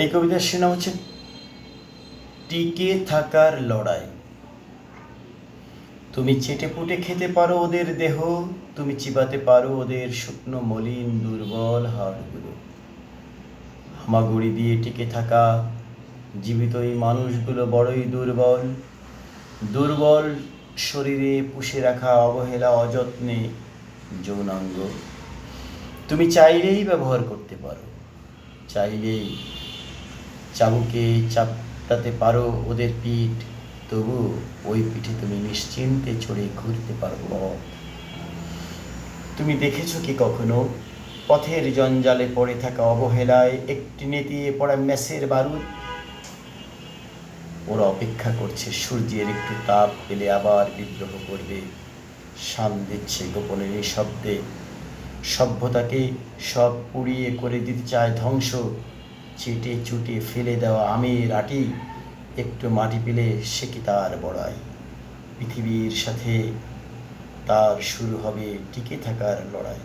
এই কবিতার শিরোনাম হচ্ছে, টিকে থাকার লড়াই। তুমি চেটে পুটে খেতে পারো ওদের দেহ, তুমি চিবাতে পারো ওদের শুকনো মলিন দুর্বল হাড়গুলো। হামাগুড়ি দিয়ে টিকে থাকা জীবিত এই মানুষগুলো বড়ই দুর্বল। দুর্বল শরীরে পুষে রাখা অবহেলা অযত্নে যৌনাঙ্গ। তুমি চাইলেই ব্যবহার করতে পারো, চাইলেই চাবুকে চাপটাতে পারো ওদের পিঠ। তবু ওই পিঠে তুমি নিশ্চিন্তে চড়ে ঘুরতে পারো। তুমি দেখেছ কি কখনো? পথের জঞ্জালে পড়ে থাকা অবহেলায় একটি নেতিয়ে পড়া মেসের বারুদ? ওরা অপেক্ষা করছে, সূর্যের একটু তাপ পেলে আবার বিদ্রোহ করবে। শান দিচ্ছে গোপনে নিঃশব্দে। সভ্যতাকে সব পুড়িয়ে করে দিতে চায় ধ্বংস। চেটে চুটে ফেলে দেওয়া আমের আটি একটু মাটি পেলে সে কি তার বড়াই? পৃথিবীর সাথে তার শুরু হবে টিকে থাকার লড়াই।